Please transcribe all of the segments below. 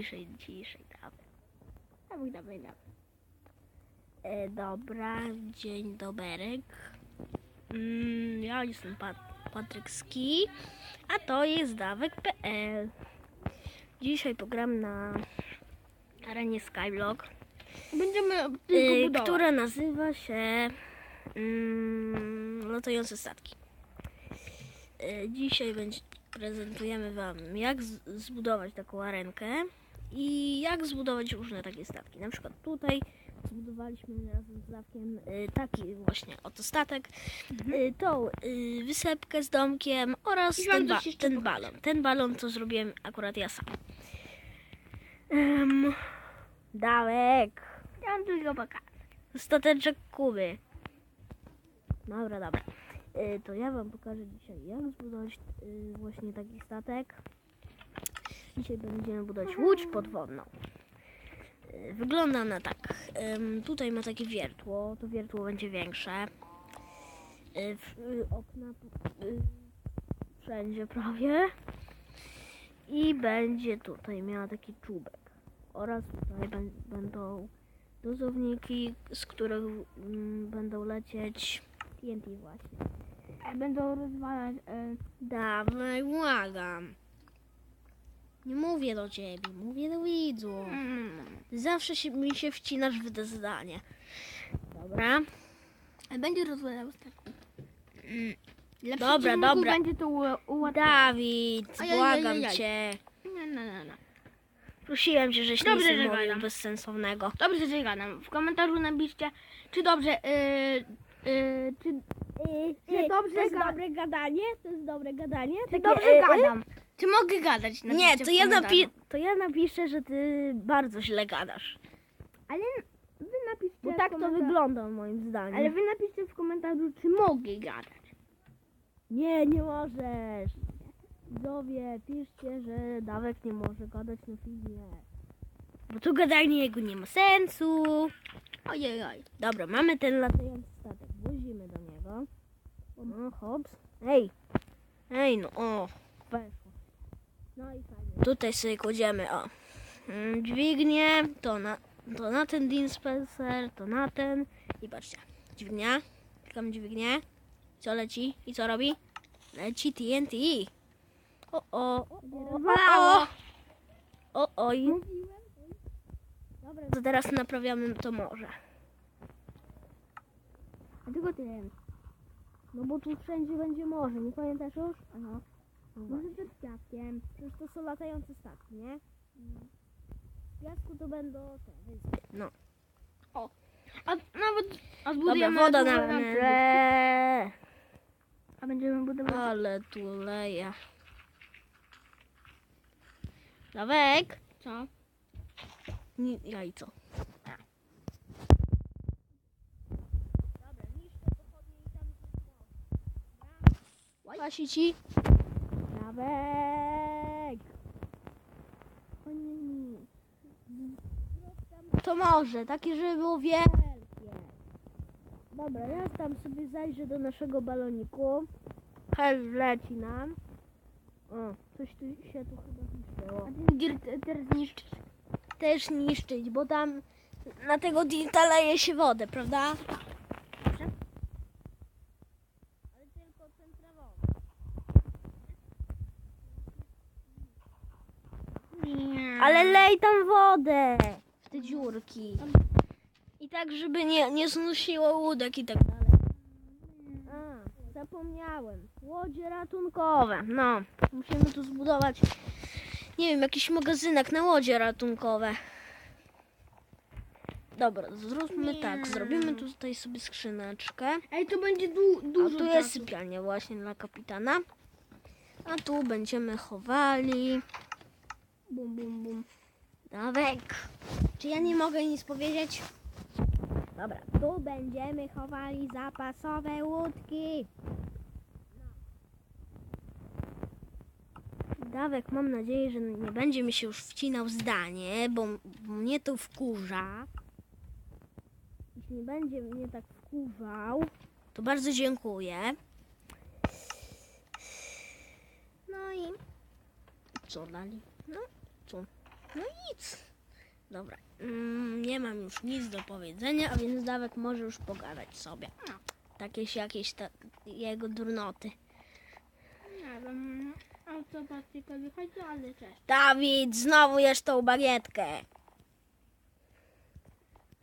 ciszej, ciszej. Dawaj, dawaj, dawaj. E, dobra, dzień doberek. Mm, ja jestem Pat Patryk Ski, a to jest dawek.pl. Dzisiaj program na arenie Skyblock, Będziemy y, która nazywa się mm, Latające Statki. Y, dzisiaj będzie, prezentujemy Wam, jak zbudować taką arenkę i jak zbudować różne takie statki. Na przykład tutaj zbudowaliśmy razem z Dawkiem y, taki właśnie oto statek, y, tą y, wysepkę z domkiem oraz ten, ba- ten balon. Ten balon to zrobiłem akurat ja sam. Um, Dawek! Ja mam tylko pokazać. Stateczek Kuby. Dobra, dobra. To ja wam pokażę dzisiaj, jak zbudować właśnie taki statek. Dzisiaj będziemy budować łódź podwodną. Y, wygląda ona tak. Tutaj ma takie wiertło. To wiertło będzie większe. W, y, okna y, wszędzie prawie. I będzie tutaj miała taki czubek. Oraz tutaj bę- będą dozowniki, z których mm, będą lecieć TNT właśnie. E, Będą rozwalać... E, Dawaj, błagam. Nie mówię do ciebie, mówię do widzów. mm, Zawsze się, mi się wcinasz w te zdanie. Dobra. e, będzie rozwalał staku. Dla Dobra, przeciwników dobra. będzie to ułatwione. Dawid, błagam cię. Nie, nie, nie, nie. Prosiłem cię, żeś Dobrze, nic nie że mówił gadam. bezsensownego. Dobrze, że gadam. W komentarzu napiszcie, czy dobrze... Yy, yy, czy, Czy dobrze to jest ga- dobre gadanie? To jest dobre gadanie? czy Takie, dobrze y, y? gadam? Czy mogę gadać? Nie, to ja, napi- to ja napiszę, że ty bardzo źle gadasz. Ale wy napiszcie Bo w tak to komentarzu- wygląda moim zdaniem. Ale wy napiszcie w komentarzu, czy mogę gadać. Nie, nie możesz. Widzowie, piszcie, że Dawek nie może gadać na filmie. Bo tu gadanie jego nie ma sensu. Ojej, oj. Dobra, mamy ten latający statek. Włozimy do niego. No, hops. Ej. Ej, no, o. Weszło. No i fajnie. Tutaj sobie kładziemy, o. Mm, Dźwignię, to na, to na ten dispenser, to na ten. I patrzcie. Dźwignia. Klikam dźwignię. Co leci? I co robi? Leci TNT. O, o. O, o. O, oj. Dobra, to teraz naprawiamy to morze. Dlaczego ty wiem? No bo tu wszędzie będzie morze, nie pamiętasz już? Aha. Może przed piaskiem. Przecież to są latające statki, nie? W piasku to będą te wyspy. No. A nawet... A Dobra, zbudujemy woda na na mle. A będziemy budować... Ale tu leje. Dawek. Co? Nie, jajco. Dobra, niszczę pochodnie i tam Pasi ci. Dawek. O nie, nie. To może, takie, żeby było wielkie. Dobra, ja tam sobie zajrzę do naszego baloniku. Hej, leci nam. O, coś tu się tu chyba zniszczyło A ty dir- teraz niszczysz. też niszczyć, bo tam na tego dirta leje się wodę, prawda? Dobrze. Ale tylko centrową. Nie. Ale lej tam wodę w te dziurki. I tak, żeby nie, nie znosiło łódek i tak dalej. A, zapomniałem. Łodzie ratunkowe. No, musimy tu zbudować, nie wiem, jakiś magazynek na łodzie ratunkowe. Dobra, zróbmy Nie. tak. Zrobimy tutaj sobie skrzyneczkę. Ej, to będzie du- A dużo tu jest czasu. sypialnia właśnie dla kapitana. A tu będziemy chowali. Bum, bum, bum. Dawek. Czy ja nie mogę nic powiedzieć? Dobra, tu będziemy chowali zapasowe łódki. Dawek, mam nadzieję, że nie będzie mi się już wcinał zdanie, bo, bo mnie to wkurza. Jeśli nie będzie mnie tak wkurzał, to bardzo dziękuję. No i co dalej? No? No nic. Dobra. Mm, nie mam już nic do powiedzenia, a więc Dawek może już pogadać sobie. No. Takie jakieś ta, jego durnoty. Nie wiem, o co Patrykowi chodzi, ale cześć. Dawid, znowu jesz tą bagietkę.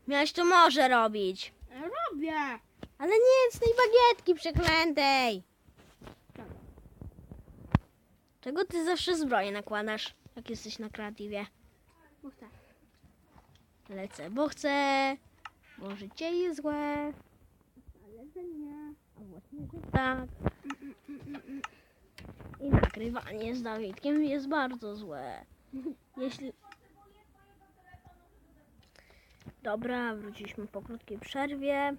Miałeś to może robić. Robię! Ale nie z tej bagietki przeklętej. Czego ty zawsze zbroję nakładasz, jak jesteś na kreatywie? Lecę, bo chcę, bo życie jest złe. Ale że nie. A właśnie, że tak. I nagrywanie z Dawidkiem jest bardzo złe. Jeśli... Dobra, wróciliśmy po krótkiej przerwie.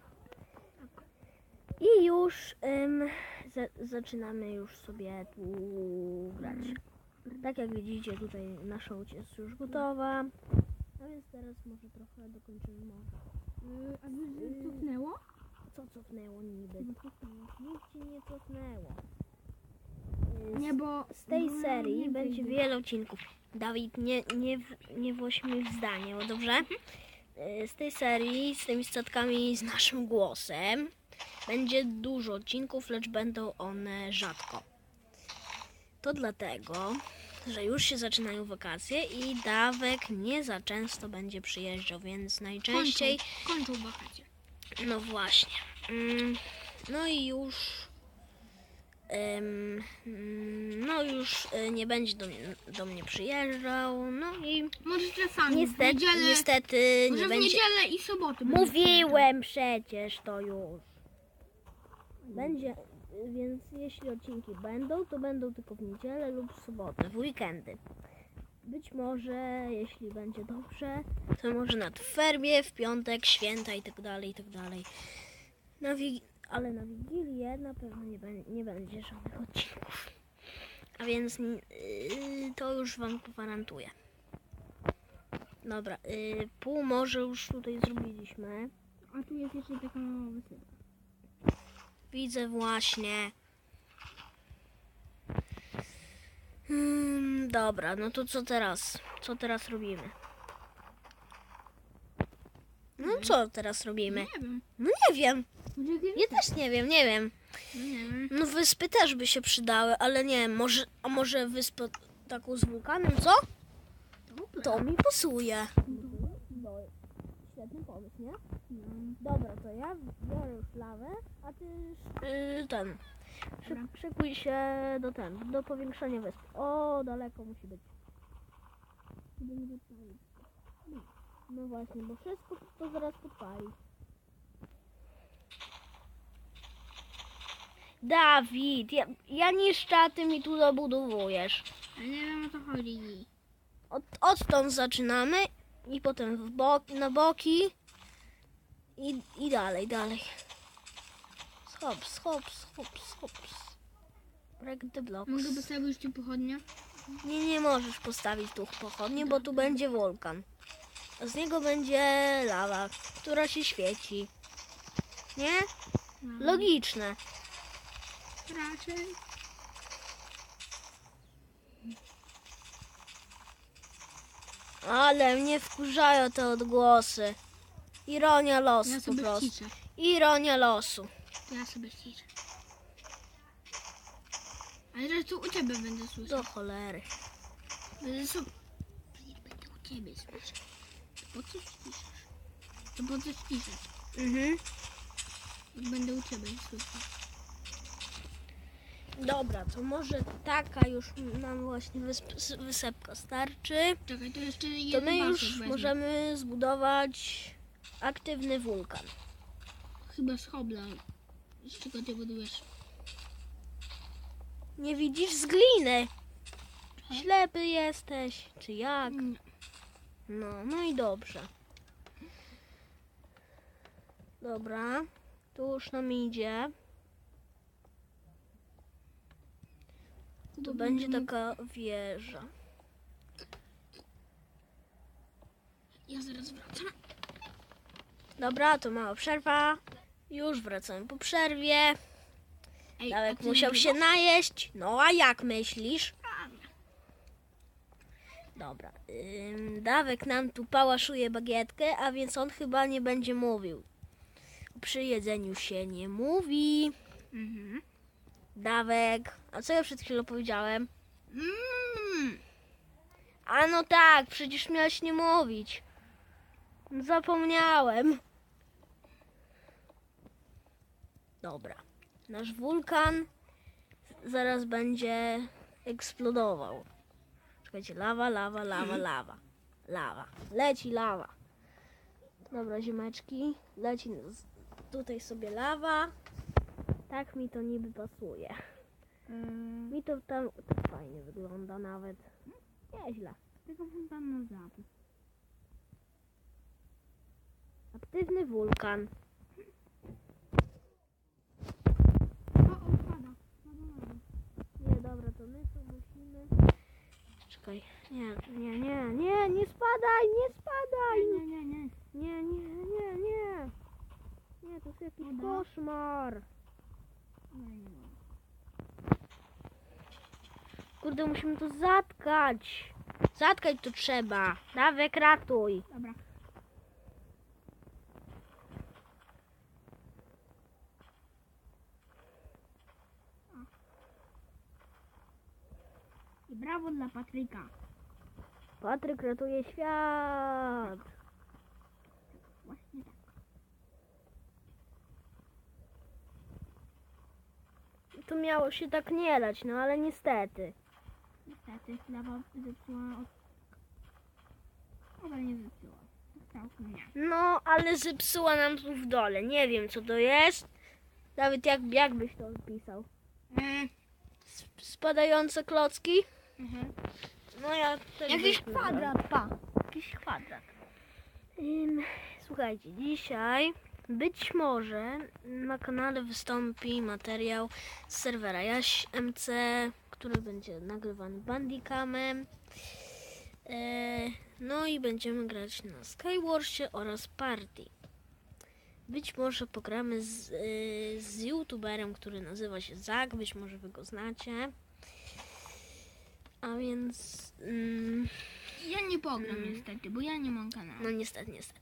I już ym, za, zaczynamy już sobie tu grać. Tak jak widzicie, tutaj nasza łódź jest już gotowa. A więc teraz może trochę dokończymy. Yy, a wy cofnęło? Co cofnęło niby? Nic ci nie cofnęło. Y, Nie, bo... Z tej no, serii nie będzie wyjdzie. wiele odcinków. Dawid, nie, nie, nie włoś mi w zdanie, o dobrze? Y, Z tej serii, z tymi statkami, z naszym głosem, będzie dużo odcinków, lecz będą one rzadko. To dlatego, że już się zaczynają wakacje i Dawek nie za często będzie przyjeżdżał, więc najczęściej Kończą, wakacje. no właśnie. Mm, No i już. em, mm, no już y, nie będzie do mnie, do mnie przyjeżdżał. No i Może czasami. w niestety, niedzielę, niestety może nie w będzie. niedzielę i soboty. Mówiłem przecież to już. Będzie, więc jeśli odcinki będą, to będą tylko w niedzielę lub w sobotę, w weekendy. Być może, jeśli będzie dobrze, to może na ferbie, w piątek, święta i tak dalej, i tak dalej. Na wi- ale na Wigilię na pewno nie, nie będzie żadnych odcinków. A więc yy, to już Wam gwarantuję. Dobra, yy, pół może już tutaj zrobiliśmy. A tu jest jeszcze taka mała wysypka. Widzę właśnie. Hmm, dobra, no to co teraz? Co teraz robimy? No co teraz robimy? Nie wiem. No nie wiem. Ja też nie wiem, nie wiem. No nie wiem. No wyspy też by się przydały, ale nie wiem, może, a może wyspę taką z wulkanem, co? To mi pasuje. Świetny pomysł, nie? Dobra, to ja biorę już lawę, a ty yy, ten. Szyk, szykuj się do ten, do powiększenia wyspy. O, daleko musi być. No właśnie, bo wszystko to zaraz podpali. Dawid, ja, ja niszczę, a ty mi tu dobudowujesz. Ale nie wiem o co chodzi. Od, odtąd zaczynamy i potem w bok, na boki i, i dalej, dalej. Hops, hops, hops, hops. Break the blocks. Mogę postawić tu pochodnie? Nie, nie możesz postawić tu pochodnie, bo tu będzie wulkan. A z niego będzie lawa, która się świeci. Nie? No. Logiczne. Raczej. Ale mnie wkurzają te odgłosy. Ironia losu Ja po sobie prostu. Ironia losu. Ja sobie ściszę. Ale teraz tu u ciebie będę słyszał. Do cholery. Będę sobie... Będę u ciebie słyszał. To po co ściszesz? To po co ściszesz? Mhm. Jak będę u ciebie słyszał. Dobra, to może taka już nam właśnie wysp- wysepka starczy. Czekaj, to jeszcze To jeden my pasek już wezmę. możemy zbudować aktywny wulkan. Chyba z hobla. Z czego ty budujesz? Nie widzisz z gliny. Ślepy jesteś, czy jak? No, no i dobrze. Dobra, tu już nam idzie. Tu To będzie taka wieża. Ja zaraz wracam. Dobra, to mała przerwa. Już wracamy po przerwie. Ej, Dawek a ty musiał nie się najeść. No a jak myślisz? Dobra. Ym, Dawek nam tu pałaszuje bagietkę, a więc on chyba nie będzie mówił. Przy jedzeniu się nie mówi. Mhm. Dawek. A co ja przed chwilą powiedziałem? Mm. A no tak, przecież miałeś nie mówić. Zapomniałem. Dobra. Nasz wulkan zaraz będzie eksplodował. Czekajcie, lawa, lawa, lawa, lawa. Lawa. Leci lawa. Dobra, ziomeczki. Leci tutaj sobie lawa. Tak mi to niby pasuje. Yy, Mi to tam tak fajnie wygląda nawet. Nieźle. tego fontanna zapis. Aktywny wulkan. O, o, spada. Nie, dobra, to my tu musimy. Czekaj. Nie, nie, nie, nie, nie spadaj, nie spadaj. Nie, nie, nie. Nie, nie, nie, nie. Nie, to jest jakiś koszmar. Kurde, musimy to zatkać. Zatkać to trzeba. Dawek, ratuj. Dobra. I brawo dla Patryka. Patryk ratuje świat. Właśnie tak. To miało się tak nie dać, no ale niestety. Niestety lawa zepsuła od... Ale nie zepsuła. Całkiem nie. No, ale zepsuła nam tu w dole. Nie wiem, co to jest. Nawet jak, jak byś to opisał? Mm. Sp- Spadające klocki? Mhm. No ja też Jakiś bym kwadrat, pa. Jakiś kwadrat. Ym, Słuchajcie, dzisiaj być może na kanale wystąpi materiał z serwera Jaś MC, który będzie nagrywany Bandicamem. E, no i będziemy grać na Skywarsie oraz Party. Być może pogramy z, e, z youtuberem, który nazywa się Zak, być może wy go znacie. A więc... mm, Ja nie pogram Mm. niestety, bo ja nie mam kanału. no niestety, niestety.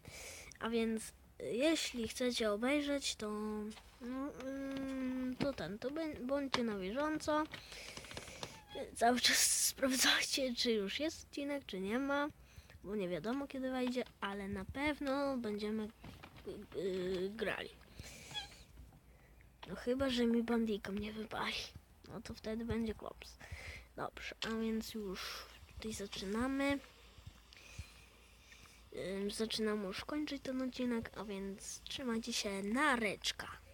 A więc jeśli chcecie obejrzeć, to no, ym, to ten, to bądźcie na bieżąco. Cały czas sprawdzajcie, czy już jest odcinek, czy nie ma, bo nie wiadomo kiedy wejdzie, ale na pewno będziemy y, y, grali. No chyba, że mi bandikom nie wypali. No to wtedy będzie klops. Dobrze, a więc już tutaj zaczynamy. Zaczynam już kończyć ten odcinek, a więc trzymajcie się na reczka.